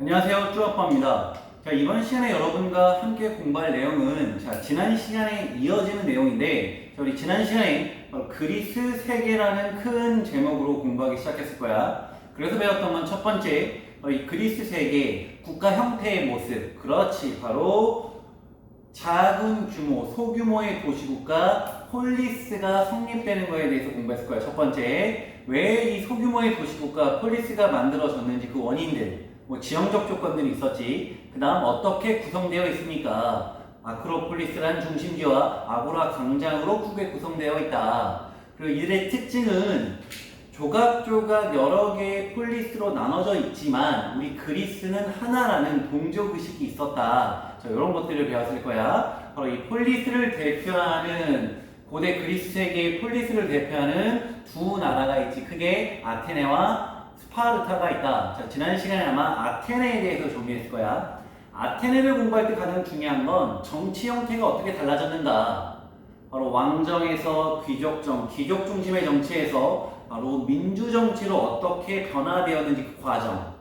안녕하세요 쭈아빠입니다. 자 이번 시간에 여러분과 함께 공부할 내용은 자 지난 시간에 이어지는 내용인데 자, 우리 지난 시간에 그리스 세계라는 큰 제목으로 공부하기 시작했을 거야. 그래서 배웠던 건 첫 번째 이 그리스 세계 국가 형태의 모습. 그렇지 바로 작은 규모 소규모의 도시국가 폴리스가 성립되는 거에 대해서 공부했을 거야 첫 번째. 왜 이 소규모의 도시국가 폴리스가 만들어졌는지 그 원인들 뭐 지형적 조건들이 있었지. 그 다음 어떻게 구성되어 있습니까? 아크로폴리스라는 중심지와 아고라 광장으로 크게 구성되어 있다. 그리고 이들의 특징은 조각조각 여러 개의 폴리스로 나눠져 있지만 우리 그리스는 하나라는 동족 의식이 있었다. 자, 이런 것들을 배웠을 거야. 바로 이 폴리스를 대표하는 고대 그리스 세계의 폴리스를 대표하는 두 나라가 있지. 크게 아테네와 스파르타가 있다. 자, 지난 시간에 아마 아테네에 대해서 정리했을 거야. 아테네를 공부할 때 가장 중요한 건 정치 형태가 어떻게 달라졌는가. 바로 왕정에서 귀족정, 귀족 중심의 정치에서 바로 민주 정치로 어떻게 변화되었는지 그 과정.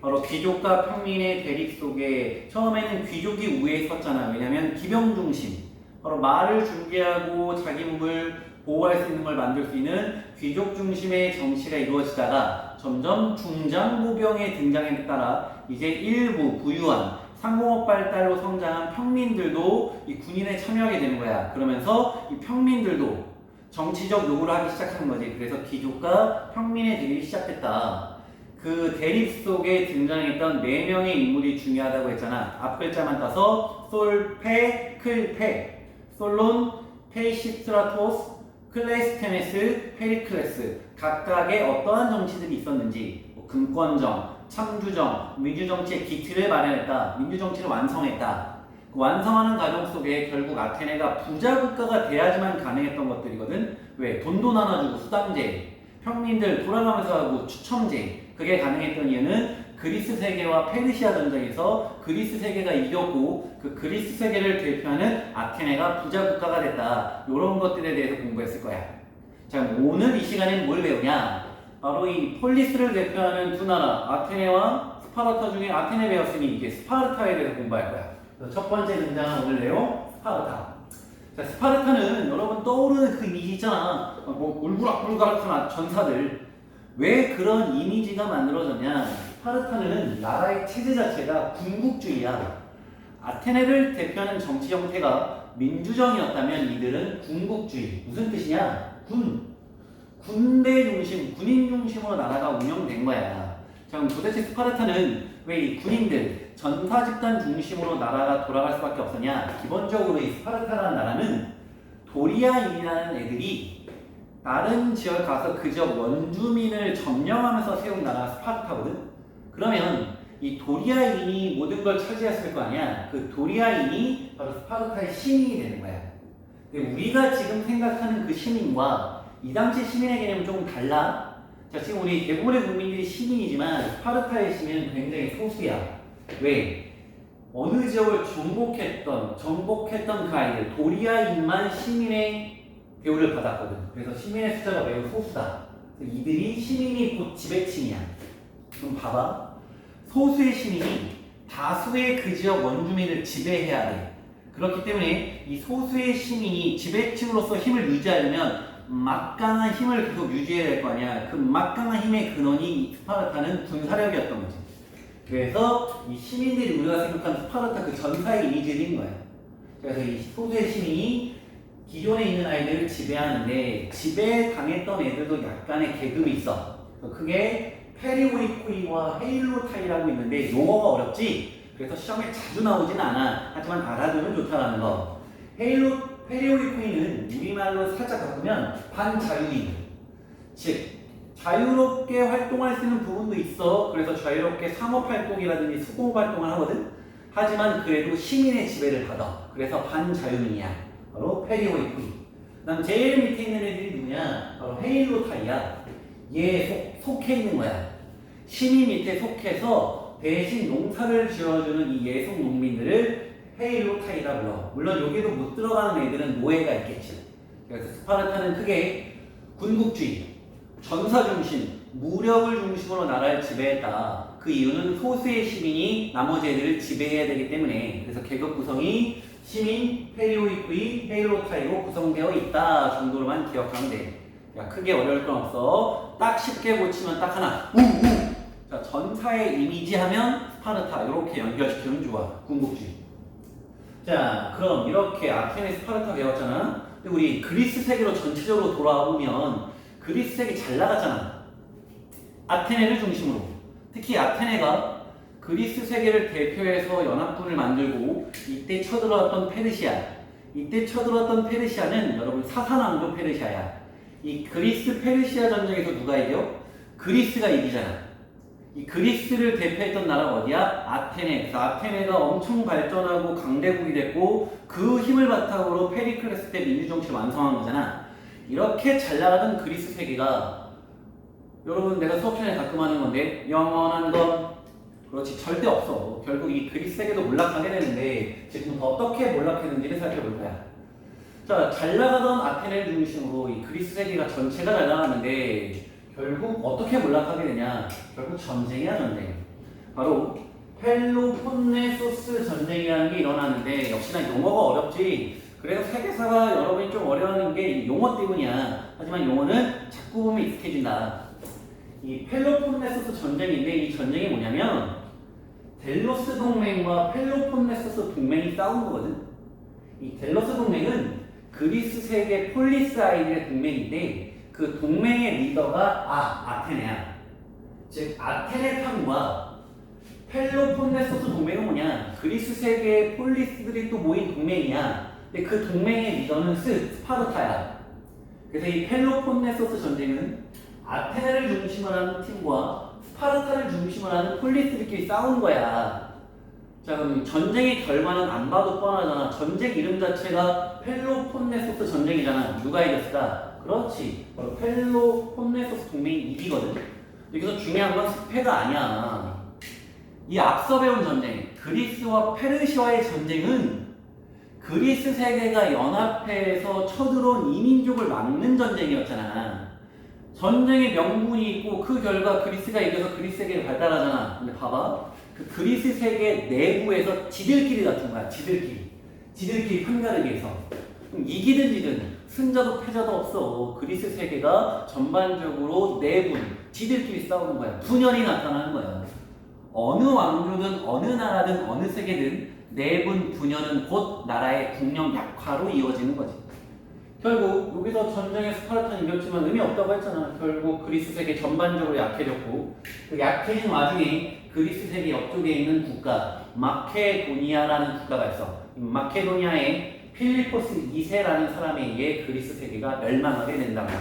바로 귀족과 평민의 대립 속에 처음에는 귀족이 우위에 섰잖아. 왜냐면 기병 중심. 바로 말을 준비하고 자기 몸을 보호할 수 있는 걸 만들 수 있는 귀족 중심의 정치가 이루어지다가 점점 중장보병의 등장에 따라 이제 일부 부유한 상공업 발달로 성장한 평민들도 이 군인에 참여하게 되는 거야. 그러면서 이 평민들도 정치적 요구를 하기 시작하는 거지. 그래서 귀족과 평민의 대립이 시작됐다. 그 대립 속에 등장했던 네 명의 인물이 중요하다고 했잖아. 앞 글자만 따서 솔 페, 클 페, 솔론, 페이시트라토스, 클레스테네스, 페리클레스 각각의 어떠한 정치들이 있었는지 뭐 금권정, 참주정, 민주정치의 기틀을 마련했다. 민주정치를 완성했다. 그 완성하는 과정 속에 결국 아테네가 부자 국가가 돼야지만 가능했던 것들이거든. 왜? 돈도 나눠주고 수당제, 평민들 돌아가면서 하고 추첨제 그게 가능했던 이유는 그리스 세계와 페르시아 전쟁에서 그리스 세계가 이겼고 그 그리스 세계를 대표하는 아테네가 부자 국가가 됐다. 이런 것들에 대해서 공부했을 거야. 자, 오늘 이 시간에는 뭘 배우냐? 바로 이 폴리스를 대표하는 두 나라 아테네와 스파르타 중에 아테네 배웠으니 이제 스파르타에 대해서 공부할 거야. 첫 번째 등장한 오늘 내용 스파르타. 자, 스파르타는 여러분 떠오르는 그 이미지 있잖아. 어, 뭐 울그락불그락한 전사들. 왜 그런 이미지가 만들어졌냐? 스파르타는 나라의 체제 자체가 군국주의야. 아테네를 대표하는 정치 형태가 민주정이었다면 이들은 군국주의. 무슨 뜻이냐? 군. 군대 중심, 군인 중심으로 나라가 운영된 거야. 자, 그럼 도대체 스파르타는 왜 이 군인들, 전사 집단 중심으로 나라가 돌아갈 수밖에 없었냐? 기본적으로 이 스파르타라는 나라는 도리아인이라는 애들이 다른 지역 가서 그 지역 원주민을 점령하면서 세운 나라가 스파르타거든? 그러면 이 도리아인이 모든 걸 차지했을 거 아니야? 그 도리아인이 바로 스파르타의 시민이 되는 거야. 근데 우리가 지금 생각하는 그 시민과 이 당시 시민의 개념은 조금 달라. 자, 지금 우리 대부분의 국민들이 시민이지만 스파르타의 시민은 굉장히 소수야. 왜? 어느 지역을 정복했던, 정복했던 그 아이들, 도리아인만 시민의 대우를 받았거든. 그래서 시민의 숫자가 매우 소수다. 이들이 시민이 곧 지배층이야. 그럼 봐봐. 소수의 시민이 다수의 그 지역 원주민을 지배해야 돼. 그렇기 때문에 이 소수의 시민이 지배층으로서 힘을 유지하려면 막강한 힘을 계속 유지해야 될 거 아니야. 그 막강한 힘의 근원이 스파르타는 군사력이었던 거지. 그래서 이 시민들이 우리가 생각하는 스파르타 그 전사의 이미지인 거야. 그래서 이 소수의 시민이 기존에 있는 아이들을 지배하는데 지배 당했던 애들도 약간의 계급이 있어. 그게 페리오이코이와 헤일로타이라고 있는데 용어가 어렵지. 그래서 시험에 자주 나오진 않아. 하지만 알아두면 좋다라는 거. 헤일로 페리오이코이는 우리말로 살짝 바꾸면 반자유인. 즉 자유롭게 활동할 수 있는 부분도 있어. 그래서 자유롭게 상업 활동이라든지 수공 활동을 하거든. 하지만 그래도 시민의 지배를 받아. 그래서 반자유인이야. 바로 페리오이코이. 그다음 제일 밑에 있는 애들이 누구냐? 바로 헤일로타이야. 얘 속, 속해 있는 거야. 시민 밑에 속해서 대신 농사를 지어주는 이 예속 농민들을 헤일로타이라 불러. 물론 여기도 못 들어가는 애들은 노예가 있겠지. 그래서 스파르타는 크게 군국주의, 전사 중심, 무력을 중심으로 나라를 지배했다. 그 이유는 소수의 시민이 나머지 애들을 지배해야 되기 때문에 그래서 계급 구성이 시민, 페리오이프이, 헤일로타이로 구성되어 있다 정도로만 기억하면 돼. 야 크게 어려울 건 없어. 딱 쉽게 고치면 딱 하나. 우우. 자 전사의 이미지 하면 스파르타 이렇게 연결시키면 좋아. 궁극주의. 자 그럼 이렇게 아테네 스파르타 배웠잖아. 근데 우리 그리스 세계로 전체적으로 돌아와 보면 그리스 세계 잘 나갔잖아. 아테네를 중심으로. 특히 아테네가 그리스 세계를 대표해서 연합군을 만들고 이때 쳐들어왔던 페르시아. 이때 쳐들어왔던 페르시아는 여러분 사사왕조 페르시아야. 이 그리스 페르시아 전쟁에서 누가 이겨? 그리스가 이기잖아. 이 그리스를 대표했던 나라가 어디야? 아테네. 그래서 아테네가 엄청 발전하고 강대국이 됐고 그 힘을 바탕으로 페리클레스 때 민주 정치를 완성한 거잖아. 이렇게 잘 나가던 그리스 세계가 여러분 내가 수업 시간에 가끔 하는 건데 영원한 건 그렇지 절대 없어. 결국 이 그리스 세계도 몰락하게 되는데 지금부터 어떻게 몰락했는지를 살펴볼 거야. 자, 잘 나가던 아테네를 중심으로 이 그리스 세계가 전체가 잘 나갔는데 결국 어떻게 몰락하게 되냐? 결국 전쟁이야 전쟁. 바로 펠로폰네소스 전쟁이라는 게 일어나는데 역시나 용어가 어렵지. 그래서 세계사가 여러분이 좀 어려워하는 게이 용어 때문이야. 하지만 용어는 자꾸 보면 익숙해진다. 이 펠로폰네소스 전쟁인데 이 전쟁이 뭐냐면 델로스 동맹과 펠로폰네소스 동맹이 싸운 거거든. 이 델로스 동맹은 그리스 세계 폴리스 아이들의 동맹인데 그 동맹의 리더가 아 아테네야. 즉 아테네탄과 펠로폰네소스 동맹은 뭐냐? 그리스 세계의 폴리스들이 또 모인 동맹이야. 근데 그 동맹의 리더는 스 스파르타야. 그래서 이 펠로폰네소스 전쟁은 아테네를 중심으로 하는 팀과 스파르타를 중심으로 하는 폴리스들끼리 싸운 거야. 자 그럼 전쟁의 결과는 안 봐도 뻔하잖아. 전쟁 이름 자체가 펠로폰네소스 전쟁이잖아. 누가 이겼을까? 그렇지. 바로 펠로폰네소스 동맹이 이기거든. 여기서 중요한 건 스패가 아니야. 이 앞서 배운 전쟁, 그리스와 페르시아의 전쟁은 그리스 세계가 연합해서 쳐들어온 이민족을 막는 전쟁이었잖아. 전쟁의 명분이 있고 그 결과 그리스가 이겨서 그리스 세계를 발달하잖아. 근데 봐봐. 그 그리스 세계 내부에서 지들끼리 다툰 거야. 지들끼리. 지들끼리 판가르기 해서. 그럼 이기든 지든 승자도 패자도 없어. 그리스 세계가 전반적으로 내분, 지들끼리 싸우는 거야. 분열이 나타나는 거야. 어느 왕조든 어느 나라든 어느 세계든 내분 분열은 곧 나라의 국력 약화로 이어지는 거지. 결국 여기서 전쟁에 스파르타는 이겼지만 의미 없다고 했잖아. 결국 그리스 세계 전반적으로 약해졌고 그 약해진 와중에 그리스 세계 옆쪽에 있는 국가 마케도니아라는 국가가 있어. 이 마케도니아의 필리포스 2세라는 사람에 의해 그리스 세계가 멸망하게 된다는.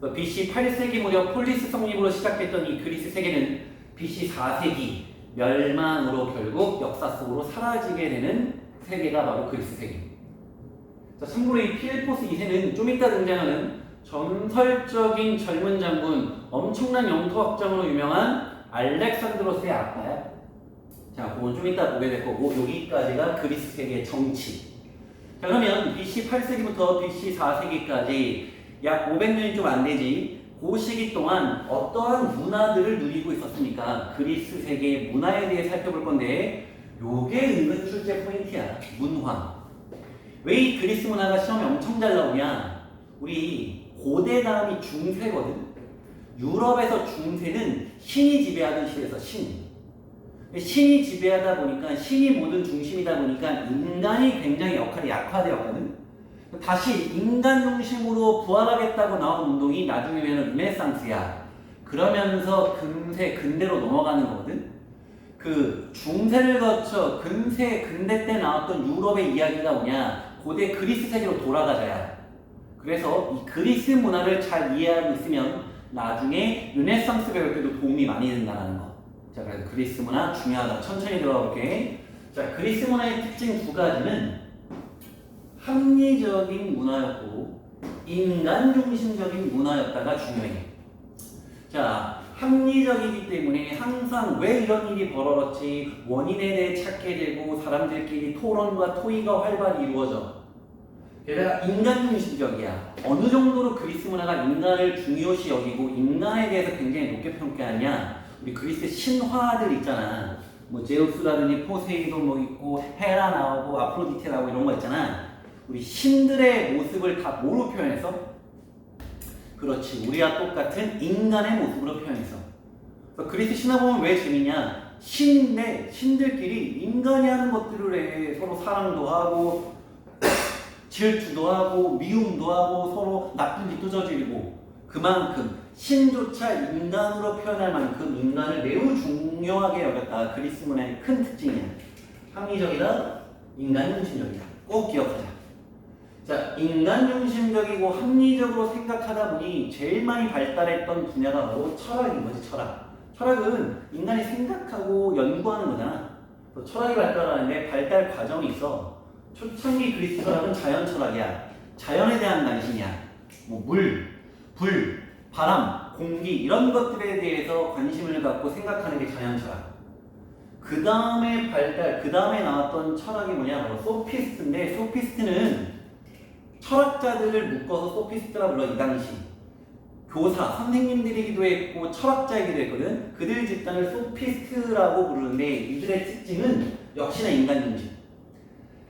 그래서 BC 8세기 무렵 폴리스 성립으로 시작됐던 이 그리스 세계는 BC 4세기 멸망으로 결국 역사 속으로 사라지게 되는 세계가 바로 그리스 세계. 자, 참고로 이 필리포스 2세는 좀 이따 등장하는 전설적인 젊은 장군, 엄청난 영토 확장으로 유명한 알렉산드로스의 아빠야. 자, 그건 좀 이따 보게 될 거고 여기까지가 그리스 세계의 정치. 자, 그러면 BC 8세기부터 BC 4세기까지 약 500년이 좀 안 되지. 그 시기 동안 어떠한 문화들을 누리고 있었습니까? 그리스 세계의 문화에 대해 살펴볼 건데 요게 은근 출제 포인트야. 문화. 왜 이 그리스 문화가 시험에 엄청 잘 나오냐? 우리 고대 다음이 중세거든. 유럽에서 중세는 신이 지배하던 시대에서 신. 신이 지배하다 보니까 신이 모든 중심이다 보니까 인간이 굉장히 역할이 약화되었거든. 다시 인간 중심으로 부활하겠다고 나온 운동이 나중에는 르네상스야. 그러면서 근세 근대로 넘어가는 거거든. 그 중세를 거쳐 근세 근대 때 나왔던 유럽의 이야기가 뭐냐? 고대 그리스 세계로 돌아가자야. 그래서 이 그리스 문화를 잘 이해하고 있으면 나중에 르네상스 배울 때도 도움이 많이 된다는 거. 자, 그래서 그리스 문화 중요하다. 천천히 들어가 볼게. 자, 그리스 문화의 특징 두 가지는 합리적인 문화였고 인간 중심적인 문화였다가 중요해. 자, 합리적이기 때문에 항상 왜 이런 일이 벌어졌지 원인에 대해 찾게 되고 사람들끼리 토론과 토의가 활발히 이루어져. 게다가 인간 중심적이야. 어느 정도로 그리스 문화가 인간을 중요시 여기고 인간에 대해서 굉장히 높게 평가하냐. 우리 그리스 신화들 있잖아. 뭐 제우스라든지 포세이돈 뭐 있고 헤라 나오고 아프로디테 나오고 이런 거 있잖아. 우리 신들의 모습을 다 뭐로 표현했어? 그렇지. 우리와 똑같은 인간의 모습으로 표현했어. 그래서 그리스 신화 보면 왜 재밌냐? 신인데 신들끼리 인간이 하는 것들을 해. 서로 사랑도 하고 질투도 하고 미움도 하고 서로 나쁜 짓도 저지르고 그만큼 신조차 인간으로 표현할 만큼 인간을 매우 중요하게 여겼다. 그리스 문화의 큰 특징이야. 합리적이다, 인간 중심적이다. 꼭 기억하자. 자, 인간 중심적이고 합리적으로 생각하다 보니 제일 많이 발달했던 분야가 바로 철학인 거지, 철학. 철학은 인간이 생각하고 연구하는 거잖아. 철학이 발달하는데 발달 과정이 있어. 초창기 그리스 철학은 자연 철학이야. 자연에 대한 관심이야. 뭐 물, 불, 바람, 공기 이런 것들에 대해서 관심을 갖고 생각하는 게 자연 철학. 그 다음에 발달, 그 다음에 나왔던 철학이 뭐냐? 바로 소피스트인데 소피스트는 철학자들을 묶어서 소피스트라 불러 이 당시. 교사, 선생님들이기도 했고 철학자이기도 했거든. 그들 집단을 소피스트라고 부르는데 이들의 특징은 역시나 인간 중심.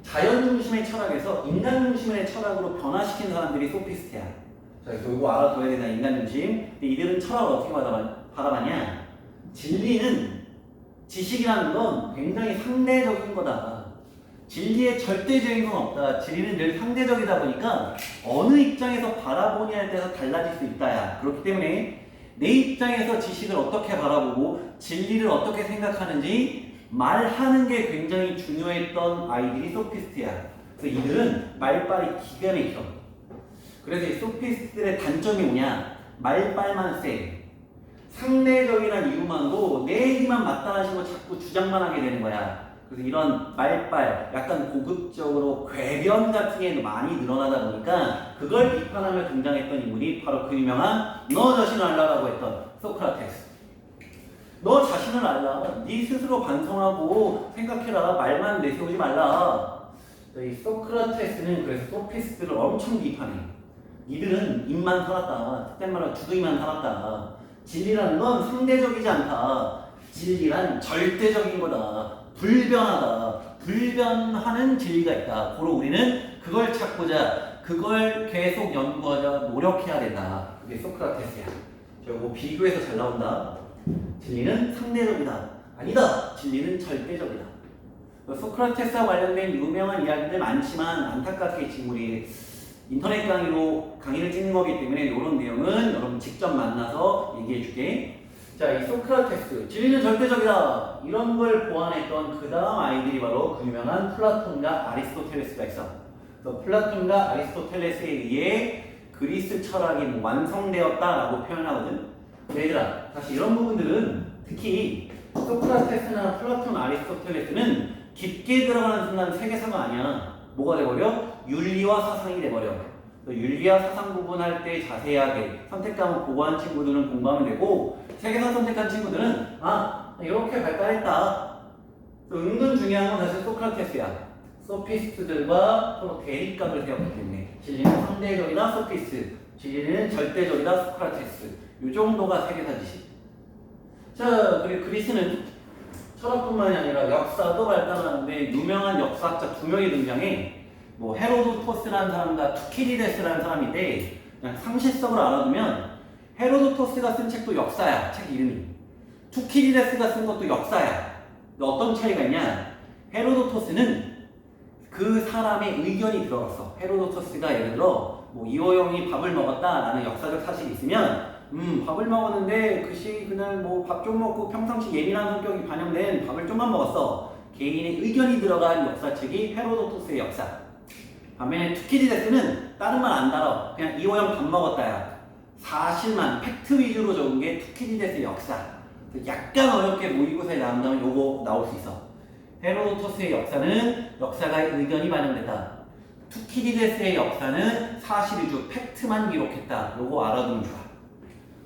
자연 중심의 철학에서 인간 중심의 철학으로 변화시킨 사람들이 소피스트야. 자, 그래서 알아둬야 되나 인간 중심. 근데 이들은 철학을 어떻게 바라봤냐? 진리는 지식이라는 건 굉장히 상대적인 거다. 진리의 절대적인 건 없다. 진리는 늘 상대적이다 보니까 어느 입장에서 바라보냐에 따라서 달라질 수 있다야. 그렇기 때문에 내 입장에서 지식을 어떻게 바라보고 진리를 어떻게 생각하는지 말하는 게 굉장히 중요했던 아이들이 소피스트야. 그래서 이들은 말빨이 기가 막혀. 그래서 이 소피스트들의 단점이 뭐냐? 말빨만 세. 상대적이란 이유만으로 내 얘기만 맞다하시고 자꾸 주장만 하게 되는 거야. 그래서 이런 말빨, 약간 고급적으로 궤변 같은 게 많이 늘어나다 보니까 그걸 비판하며 등장했던 인물이 바로 그 유명한 너 자신을 알라라고 했던 소크라테스. 너 자신을 알라. 네 스스로 반성하고 생각해라. 말만 내세우지 말라. 이 소크라테스는 그래서 소피스트를 엄청 비판해. 이들은 입만 살았다. 그땐 말로 주둥이만 살았다. 진리라는 건 상대적이지 않다. 진리란 절대적인 거다. 불변하다. 불변하는 진리가 있다. 고로 우리는 그걸 찾고자 그걸 계속 연구하자 노력해야 된다. 그게 소크라테스야. 저거 비교해서 잘 나온다. 진리는 상대적이다. 아니다. 진리는 절대적이다. 소크라테스와 관련된 유명한 이야기들 많지만 안타깝게 지금 우리 인터넷 강의로 강의를 찍는 거기 때문에 이런 내용은 여러분 직접 만나서 얘기해 줄게. 자, 이 소크라테스, 진리는 절대적이다. 이런 걸 보완했던 그 다음 아이들이 바로 그 유명한 플라톤과 아리스토텔레스가 있어. 그래서 플라톤과 아리스토텔레스에 의해 그리스 철학이 뭐 완성되었다라고 표현하거든. 얘들아, 사실 이런 부분들은 특히 소크라테스나 플라톤, 아리스토텔레스는 깊게 들어가는 순간 세계사가 아니야. 뭐가 돼버려? 윤리와 사상이 돼버려. 윤리와 사상 구분할 때 자세하게 선택 과목 보고한 친구들은 공감이 되고 세계사 선택한 친구들은 아 이렇게 발달했다. 또 은근 중요한 건 사실 소크라테스야. 소피스트들과 서로 대립각을 세웠기 때문에 진리는 상대적이다 소피스트, 진리는 절대적이다 소크라테스. 이 정도가 세계사 지식. 자 그리고 그리스는 철학뿐만이 아니라 역사도 발달하는데 유명한 역사학자 두 명이 등장해. 뭐 헤로도토스라는 사람과 투키디데스라는 사람인데 그냥 상식적으로 알아두면 헤로도토스가 쓴 책도 역사야 책 이름이. 투키디데스가 쓴 것도 역사야. 근데 어떤 차이가 있냐? 헤로도토스는 그 사람의 의견이 들어갔어. 헤로도토스가 예를 들어 뭐 이호영이 밥을 먹었다라는 역사적 사실이 있으면 음 밥을 먹었는데 그시 그날 뭐 밥 좀 먹고 평상시 예민한 성격이 반영된 밥을 좀만 먹었어 개인의 의견이 들어간 역사책이 헤로도토스의 역사 반면에 투키디데스는 다른 말 안 달아. 그냥 이호영 밥 먹었다야. 사실만 팩트 위주로 적은 게 투키디데스의 역사. 약간 어렵게 모의고사에 나온다면 요거 나올 수 있어. 헤로도토스의 역사는 역사가의 의견이 반영됐다. 투키디데스의 역사는 사실 위주 팩트만 기록했다. 요거 알아두면 좋아.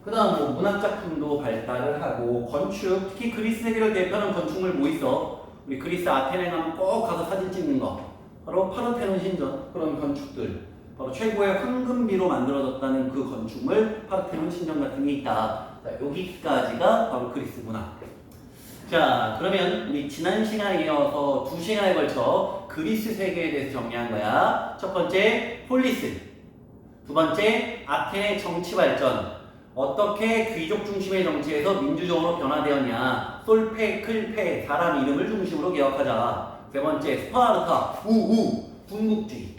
그 다음 뭐 문학작품도 발달을 하고 건축, 특히 그리스 세계를 대표하는 건축물 뭐 있어? 우리 그리스 아테네 가면 꼭 가서 사진 찍는 거. 바로 파르테논 신전 그런 건축들 바로 최고의 황금비로 만들어졌다는 그 건축물 파르테논 신전 같은 게 있다 자, 여기까지가 바로 그리스 문화. 자, 그러면 우리 지난 시간에 이어서 두 시간에 걸쳐 그리스 세계에 대해서 정리한 거야. 첫 번째, 폴리스. 두 번째, 아테네 정치 발전. 어떻게 귀족 중심의 정치에서 민주적으로 변화되었냐. 솔페, 클페, 사람 이름을 중심으로 기억하자. 세 번째, 스파르타, 우우, 군국주의.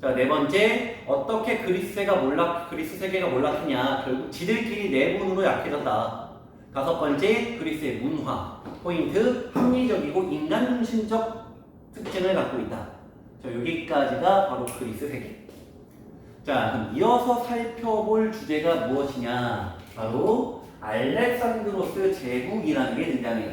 자, 네 번째, 어떻게 그리스가 몰락, 그리스 세계가 몰락했냐. 결국 지들끼리 내분으로 약해졌다. 다섯 번째, 그리스의 문화. 포인트, 합리적이고 인간 중심적 특징을 갖고 있다. 자, 여기까지가 바로 그리스 세계. 자, 그럼 이어서 살펴볼 주제가 무엇이냐? 바로 알렉산드로스 제국이라는 게 등장해요.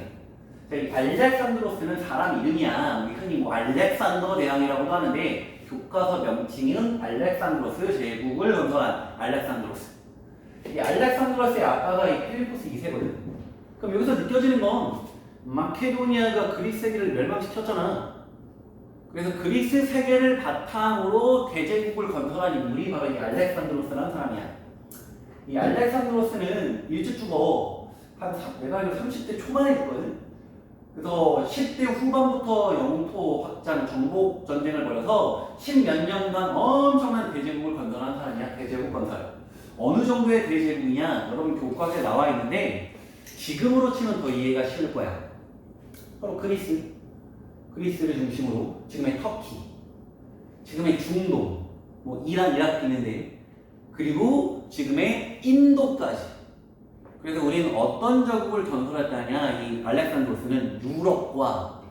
자, 이 알렉산드로스는 사람 이름이야. 우리 흔히 뭐 알렉산더 대왕이라고도 하는데 교과서 명칭은 알렉산드로스 제국을 건설한 알렉산드로스. 이 알렉산드로스의 아빠가 이 필리포스 2세거든. 그럼 여기서 느껴지는 건 마케도니아가 그리스 세계를 멸망시켰잖아. 그래서 그리스 세계를 바탕으로 대제국을 건설한 인물이 바로 이 알렉산드로스라는 사람이야. 이 알렉산드로스는 일찍 죽어. 한 삼- 내가 알기로 30대 초반에 죽거든. 그래서 10대 후반부터 영토 확장, 정복 전쟁을 벌여서 10몇 년간 엄청난 대제국을 건설한 사람이야. 대제국 건설. 어느 정도의 대제국이냐? 여러분 교과서에 나와 있는데 지금으로 치면 더 이해가 쉬울 거야. 바로 그리스. 그리스를 중심으로 지금의 터키, 지금의 중동, 뭐 이란, 이라크 있는데 그리고 지금의 인도까지. 그래서 우리는 어떤 제국을 건설했다냐? 이 알렉산드로스는 유럽과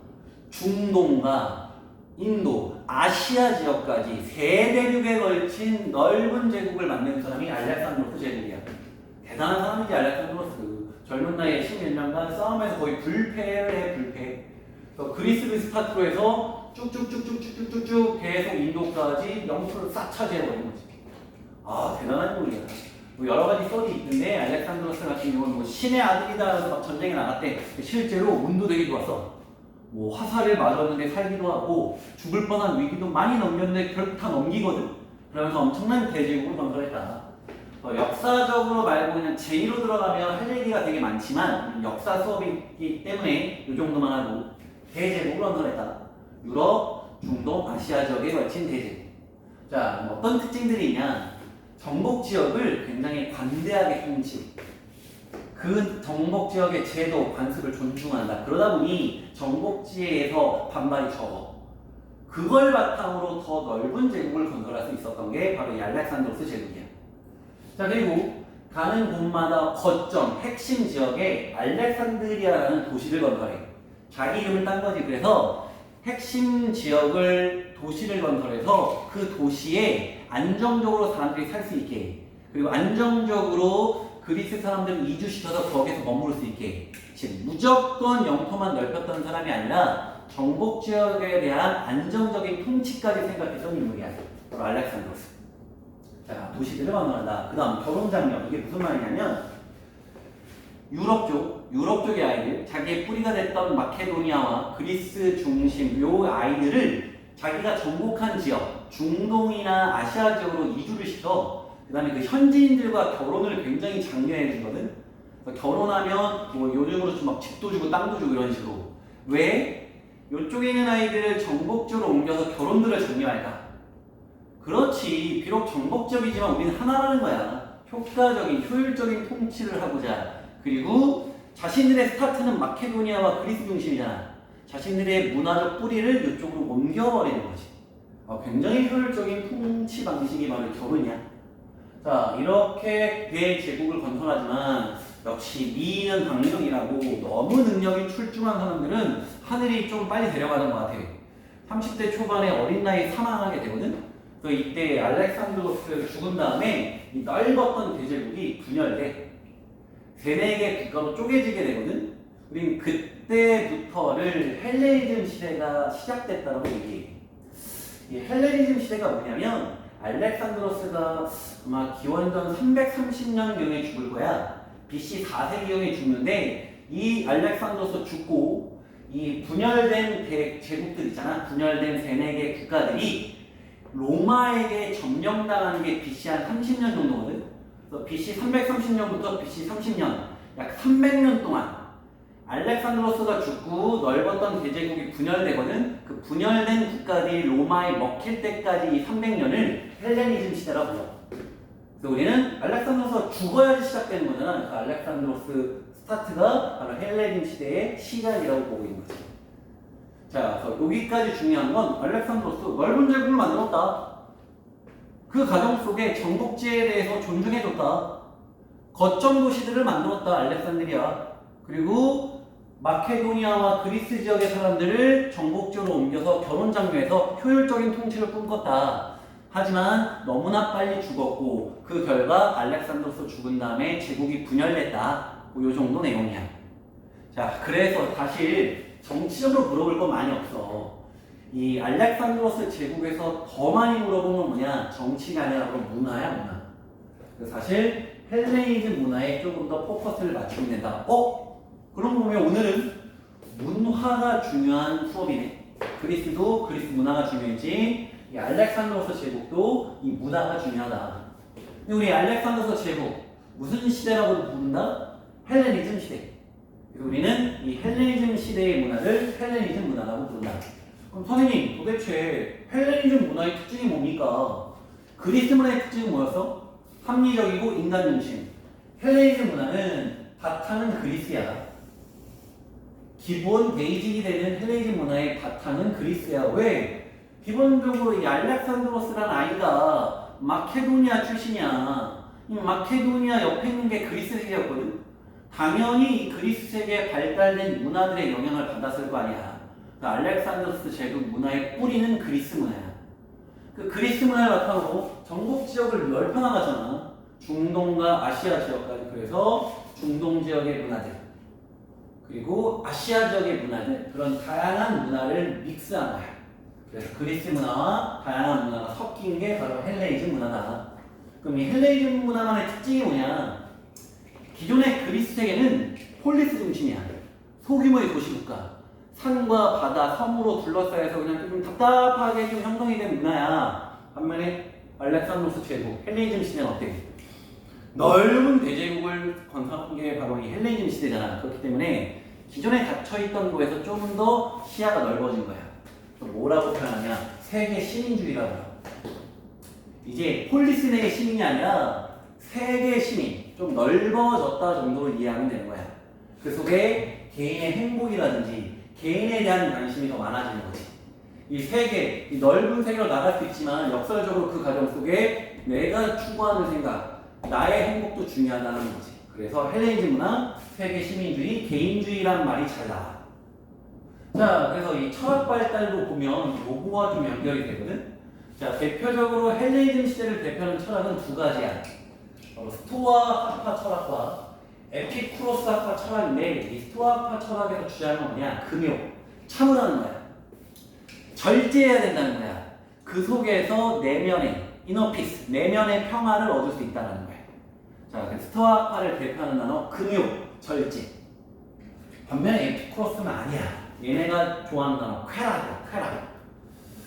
중동과 인도, 아시아 지역까지 세 대륙에 걸친 넓은 제국을 만든 사람이 알렉산드로스 제국이야. 대단한 사람이지 알렉산드로스. 젊은 나이에 10몇 년간 싸움에서 거의 불패를 해 불패. 그래서 그리스를 스타트로 해서 쭉쭉쭉쭉쭉쭉쭉 계속 인도까지 영토를 싹 차지해버린 거지. 아 대단한 인물이야. 뭐 여러 가지 썰이 있는데 알렉산드로스 같은 경우는 뭐 신의 아들이다 해서 막 전쟁에 나갔대. 실제로 운도 되게 좋았어. 뭐 화살을 맞았는데 살기도 하고 죽을 뻔한 위기도 많이 넘겼는데 결국 다 넘기거든. 그러면서 엄청난 대제국을 건설했다. 어, 역사적으로 말고 그냥 제2로 들어가면 할 얘기가 되게 많지만 역사 수업이기 때문에 이 정도만 하고 대제국을 건설했다. 유럽, 중동, 아시아 지역에 걸친 대제국. 자, 어떤 특징들이 있냐? 정복 지역을 굉장히 관대하게 통치. 그 정복 지역의 제도, 관습을 존중한다. 그러다 보니 정복지에서 반발이 적어. 그걸 바탕으로 더 넓은 제국을 건설할 수 있었던 게 바로 이 알렉산드로스 제국이야. 자, 그리고 가는 곳마다 거점, 핵심 지역에 알렉산드리아라는 도시를 건설해. 자기 이름을 딴 거지. 그래서 핵심 지역을 도시를 건설해서 그 도시에 안정적으로 사람들이 살 수 있게 해. 그리고 안정적으로 그리스 사람들을 이주시켜서 거기서 머무를 수 있게 해. 즉 무조건 영토만 넓혔던 사람이 아니라 정복 지역에 대한 안정적인 통치까지 생각했던 인물이야. 바로 알렉산드로스. 자, 도시들을 건설한다. 그 다음 결혼 장려. 이게 무슨 말이냐면 유럽 쪽, 유럽 쪽의 아이들, 자기의 뿌리가 됐던 마케도니아와 그리스 중심 요 아이들을 자기가 정복한 지역, 중동이나 아시아 지역으로 이주를 시켜. 그 다음에 그 현지인들과 결혼을 굉장히 장려해 주거든. 결혼하면 뭐 요즘으로 좀 막 집도 주고 땅도 주고 이런 식으로. 왜? 요쪽에 있는 아이들을 정복지로 옮겨서 결혼들을 장려할까? 그렇지. 비록 정복적이지만 우리는 하나라는 거야. 효과적인, 효율적인 통치를 하고자. 그리고 자신들의 스타트는 마케도니아와 그리스 중심이잖아. 자신들의 문화적 뿌리를 이쪽으로 옮겨버리는 거지. 어, 굉장히 효율적인 통치 방식이 바로 결혼이야. 자, 이렇게 대제국을 건설하지만 역시 미인은 강령이라고 너무 능력이 출중한 사람들은 하늘이 좀 빨리 데려가는 것 같아. 30대 초반에 어린 나이에 사망하게 되거든. 그 이때 알렉산드로스가 죽은 다음에 이 넓었던 대제국이 분열돼. 개 국가로 쪼개지게 되거든. 우린 그때부터를 헬레니즘 시대가 시작됐다고 얘기해. 이 헬레니즘 시대가 뭐냐면 알렉산드로스가 아마 기원전 330년경에 죽을 거야. BC 4세기경에 죽는데 이 알렉산드로스 죽고 이 분열된 대- 제국들 있잖아. 분열된 세네 개 국가들이 로마에게 점령당하는 게 BC 한 30년 정도거든. 그래서 BC 330년부터 BC 30년, 약 300년 동안 알렉산드로스가 죽고 넓었던 대제국이 분열되거든 그 분열된 국가들이 로마에 먹힐 때까지 이 300년을 헬레니즘 시대라고 불러. 그래서 우리는 알렉산드로스가 죽어야지 시작되는 거잖아. 그 알렉산드로스 스타트가 바로 헬레니즘 시대의 시작이라고 보고 있는 거지. 자, 여기까지 중요한 건 알렉산드로스 넓은 제국을 만들었다. 그 과정 속에 정복지에 대해서 존중해줬다. 거점 도시들을 만들었다. 알렉산드리아. 그리고 마케도니아와 그리스 지역의 사람들을 정복지로 옮겨서 결혼 장려해서 효율적인 통치를 꿈꿨다. 하지만 너무나 빨리 죽었고 그 결과 알렉산드로스 죽은 다음에 제국이 분열됐다. 뭐요 정도 내용이야. 자, 그래서 사실 정치적으로 물어볼 건 많이 없어. 이 알렉산드로스 제국에서 더 많이 물어본 건 뭐냐? 정치가 아니라 문화야, 문화. 사실 헬레니즘 문화에 조금 더 포커스를 맞추면 된다. 어? 그럼 보면 오늘은 문화가 중요한 수업이네. 그리스도 그리스 문화가 중요했지. 이 알렉산드로스 제국도 이 문화가 중요하다. 근데 우리 알렉산드로스 제국 무슨 시대라고 부른다? 헬레니즘 시대. 그래서 우리는 이 헬레니즘 시대의 문화를 헬레니즘 문화라고 부른다. 그럼 선생님 도대체 헬레니즘 문화의 특징이 뭡니까? 그리스 문화의 특징은 뭐였어? 합리적이고 인간 중심. 헬레니즘 문화는 바탕은 그리스야. 기본 베이직이 되는 헬레니즘 문화의 바탕은 그리스야. 왜? 기본적으로 이 알렉산드로스란 아이가 마케도니아 출신이야. 이 마케도니아 옆에 있는 게 그리스 세계였거든. 당연히 이 그리스 세계에 발달된 문화들의 영향을 받았을 거 아니야. 그 알렉산드로스 제국 문화의 뿌리는 그리스 문화야. 그 그리스 문화를 바탕으로 전국 지역을 넓혀나가잖아. 중동과 아시아 지역까지. 그래서 중동 지역의 문화들, 그리고 아시아 지역의 문화들, 그런 다양한 문화를 믹스한 거야. 그래서 그리스 문화와 다양한 문화가 섞인 게 바로 헬레니즘 문화다. 그럼 이 헬레니즘 문화만의 특징이 뭐냐? 기존의 그리스 세계는 폴리스 중심이야. 소규모의 도시국가. 산과 바다, 섬으로 둘러싸여서 그냥 좀 답답하게 좀 형성이 된 문화야. 반면에 알렉산드로스 제국, 헬레니즘 시대는 어때? 넓은 대제국을 건설한 게 바로 이 헬레니즘 시대잖아. 그렇기 때문에 기존에 갇혀있던 곳에서 좀더 시야가 넓어진 거야. 또 뭐라고 표현하냐? 세계 시민주의라고. 이제 폴리스 내의 시민이 아니라 세계 시민, 좀 넓어졌다 정도로 이해하면 되는 거야. 그 속에 개인의 행복이라든지 개인에 대한 관심이 더 많아지는 거지. 이 세계, 이 넓은 세계로 나갈 수 있지만 역설적으로 그 과정 속에 내가 추구하는 생각, 나의 행복도 중요하다는 거지. 그래서 헬레니즘 문화, 세계 시민주의, 개인주의란 말이 잘 나와. 자, 그래서 이 철학 발달도 보면 요거와 좀 연결이 되거든. 자, 대표적으로 헬레니즘 시대를 대표하는 철학은 두 가지야. 어, 스토아 학파 철학과 에피쿠로스 학파 철학인데 이 스토아 학파 철학에서 주장하는 건 뭐냐? 금욕, 참으라는 거야. 절제해야 된다는 거야. 그 속에서 내면의 이너피스, 내면의 평화를 얻을 수 있다는 거야. 자, 그 스토아 학파를 대표하는 단어 금욕, 절제. 반면에 에피쿠로스는 아니야. 얘네가 좋아하는 단어 쾌락이야, 쾌락.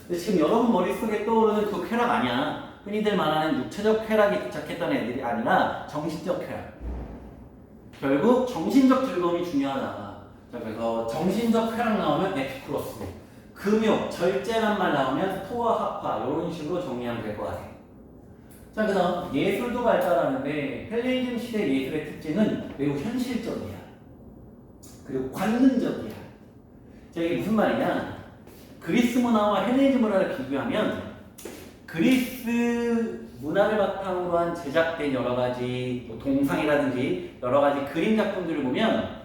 근데 지금 여러분 머릿속에 떠오르는 그 쾌락 아니야. 흔히들 말하는 육체적 쾌락이 도착했던 애들이 아니라 정신적 쾌락. 결국 정신적 즐거움이 중요하다. 자, 그래서 정신적 쾌락 나오면 에피쿠로스, 금욕, 절제란 말 나오면 스토아 학파 이런 식으로 정리하면 될 것 같아. 자, 그 다음 예술도 발달하는데 헬레니즘 시대 예술의 특징은 매우 현실적이야. 그리고 관능적이야. 자, 이게 무슨 말이냐? 그리스 문화와 헬레니즘 문화를 비교하면 그리스 문화를 바탕으로 한 제작된 여러 가지 뭐 동상이라든지 여러 가지 그림 작품들을 보면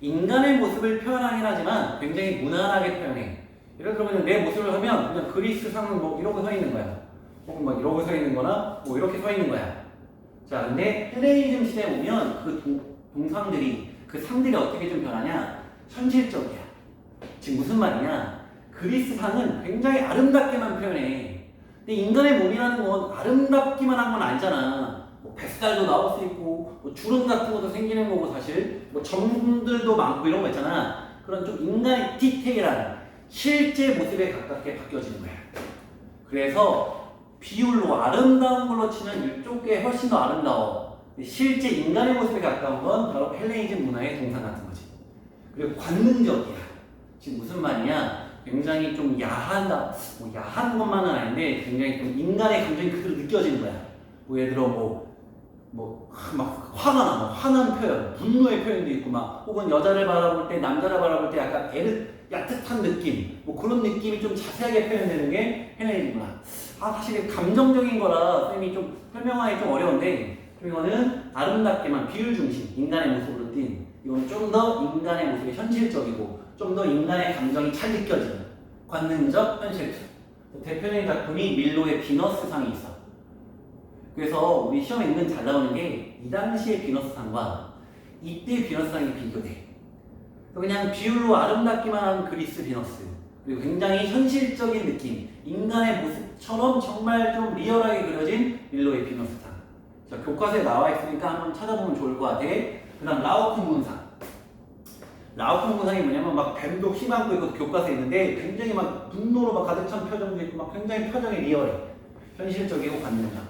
인간의 모습을 표현하긴 하지만 굉장히 무난하게 표현해. 예를 들면 내 모습을 하면 그냥 그리스 상은 뭐 이러고 서 있는 거야. 혹은 막 이러고 서 있는 거나 뭐 이렇게 서 있는 거야. 자, 근데 헬레니즘 시대에 오면 그 동, 동상들이 그 상들이 어떻게 좀 변하냐? 현실적이야. 지금 무슨 말이냐? 그리스 상은 굉장히 아름답게만 표현해. 근데 인간의 몸이라는 건 아름답기만 한 건 아니잖아. 뭐 뱃살도 나올 수 있고, 뭐 주름 같은 것도 생기는 거고 사실, 뭐 점들도 많고 이런 거 있잖아. 그런 좀 인간의 디테일한 실제 모습에 가깝게 바뀌어지는 거야. 그래서 비율로 아름다운 걸로 치면 이쪽에 훨씬 더 아름다워. 실제 인간의 모습에 가까운 건 바로 헬레니즘 문화의 동상 같은 거지. 그리고 관능적이야. 지금 무슨 말이냐? 굉장히 좀 야한다. 뭐 야한 것만은 아닌데 굉장히 좀 인간의 감정이 그대로 느껴지는 거야. 뭐 예를 들어 뭐 뭐 막 화가 나, 뭐 화난 표현, 분노의 표현도 있고 막 혹은 여자를 바라볼 때 남자를 바라볼 때 약간 애를 야릇한 느낌, 뭐 그런 느낌이 좀 자세하게 표현되는 게 문화. 아 사실 감정적인 거라 쌤이 좀 설명하기 좀 어려운데 이거는 아름답게만 비율 중심 인간의 모습으로 띈 이건 좀 더 인간의 모습이 현실적이고 좀 더 인간의 감정이 잘 느껴지는 관능적 현실적. 대표적인 작품이 밀로의 비너스상이 있어. 그래서 우리 시험에 은근 잘 나오는 게 이 당시의 비너스상과 이때 비너스상이 비교돼. 그냥 비율로 아름답기만 한 그리스 비너스. 그리고 굉장히 현실적인 느낌 인간의 모습처럼 정말 좀 리얼하게 그려진 밀로의 비너스상. 자, 교과서에 나와 있으니까 한번 찾아보면 좋을 것 같아. 그 다음 라오크 문상. 라오크 문상이 뭐냐면 막 뱀도 휘감고 있고 교과서에 있는데 굉장히 막 분노로 막 가득 찬 표정도 있고 막 굉장히 표정이 리얼해. 현실적이고 관능적.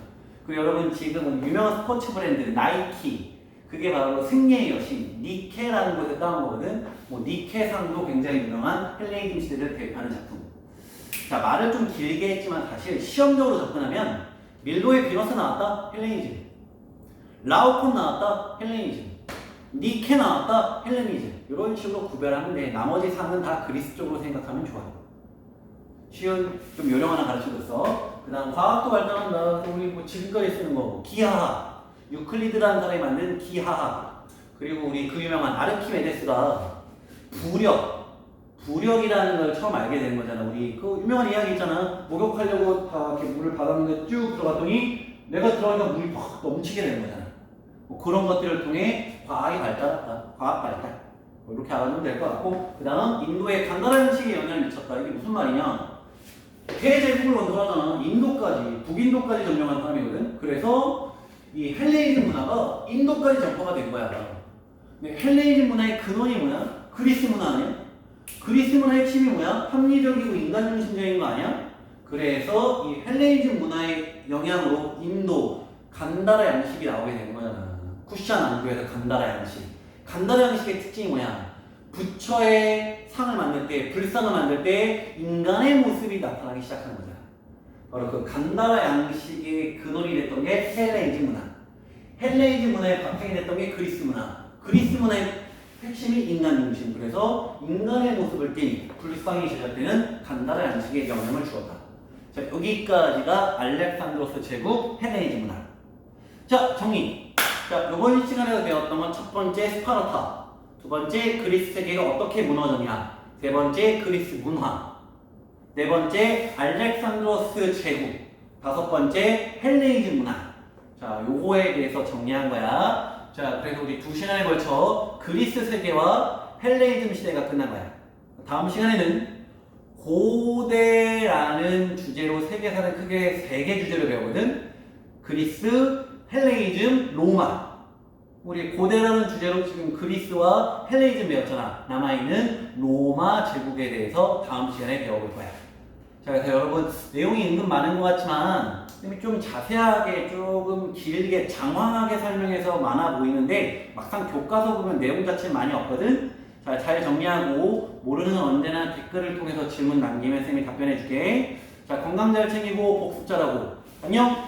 그리고 여러분 지금 유명한 스포츠 브랜드 나이키 그게 바로 승리의 여신 니케라는 곳에 따온 거거든. 뭐 니케상도 굉장히 유명한 헬레니즘 시대를 대표하는 작품. 자 말을 좀 길게 했지만 사실 시험적으로 접근하면 밀로의 비너스 나왔다 헬레니즘. 라오콘 나왔다 헬레니즘. 니케 나왔다 헬레니즘. 이런 식으로 구별하는데 나머지 상은 다 그리스 쪽으로 생각하면 좋아요. 쉬운 좀 요령 하나 가르쳐줬어. 그 다음 과학도 발전한다. 우리 뭐 지금까지 쓰는 거뭐 기하학. 유클리드라는 사람이 만든 기하학. 그리고 우리 그 유명한 아르키메데스가 부력. 부력이라는 걸 처음 알게 된 거잖아. 우리 그 유명한 이야기 있잖아. 목욕하려고 다 이렇게 물을 받았는데 쭉 들어갔더니 내가 들어가니까 물이 팍 넘치게 되는 거잖아. 뭐 그런 것들을 통해 과학이 발달했다. 과학 발달. 뭐 이렇게 알아두면 될 것 같고, 그 다음 인도의 간단한 식에 영향을 미쳤다. 이게 무슨 말이냐? 대제국을 건설하잖아. 인도까지, 북인도까지 점령한 사람이거든. 그래서 이 헬레니즘 문화가 인도까지 전파가 된 거야. 근데 헬레니즘 문화의 근원이 뭐야? 그리스 문화 아니야? 그리스 문화의 핵심이 뭐야? 합리적이고 인간 중심적인 거 아니야? 그래서 이 헬레니즘 문화의 영향으로 인도 간다라 양식이 나오게 된 거잖아. 쿠션 안교에서 간다라 양식. 간다라 양식의 특징이 뭐야? 부처의 상을 만들 때, 불상을 만들 때 인간의 모습이 나타나기 시작하는 거잖아. 바로 그 간다라 양식의 근원이 됐던 게 헬레니즘 문화. 헬레니즘 문화의 바탕이 됐던 게 그리스 문화. 그리스 문화의 핵심이 인간 중심. 그래서 인간의 모습을 띈 불상이 제작되는 간다라 양식에 영향을 주었다. 자, 여기까지가 알렉산드로스 제국 헬레니즘 문화. 자, 정리. 자, 이번 시간에서 배웠던 건 첫 번째 스파르타, 두 번째 그리스 세계가 어떻게 무너졌냐, 세 번째 그리스 문화, 네 번째 알렉산드로스 제국, 다섯 번째 헬레니즘 문화. 자, 요거에 대해서 정리한 거야. 자, 그래서 우리 두 시간에 걸쳐 그리스 세계와 헬레니즘 시대가 끝난 거야. 다음 시간에는 고대라는 주제로 세계사를 크게 세 개 주제로 배우거든. 그리스, 헬레니즘, 로마. 우리 고대라는 주제로 지금 그리스와 헬레니즘 배웠잖아. 남아있는 로마 제국에 대해서 다음 시간에 배워볼 거야. 자, 그래서 여러분 내용이 은근 많은 것 같지만 좀 자세하게 조금 길게 장황하게 설명해서 많아 보이는데 막상 교과서 보면 내용 자체 많이 없거든. 자, 잘 정리하고 모르는 건 언제나 댓글을 통해서 질문 남기면 쌤이 답변해 줄게. 자, 건강 잘 챙기고 복습 잘하고 안녕.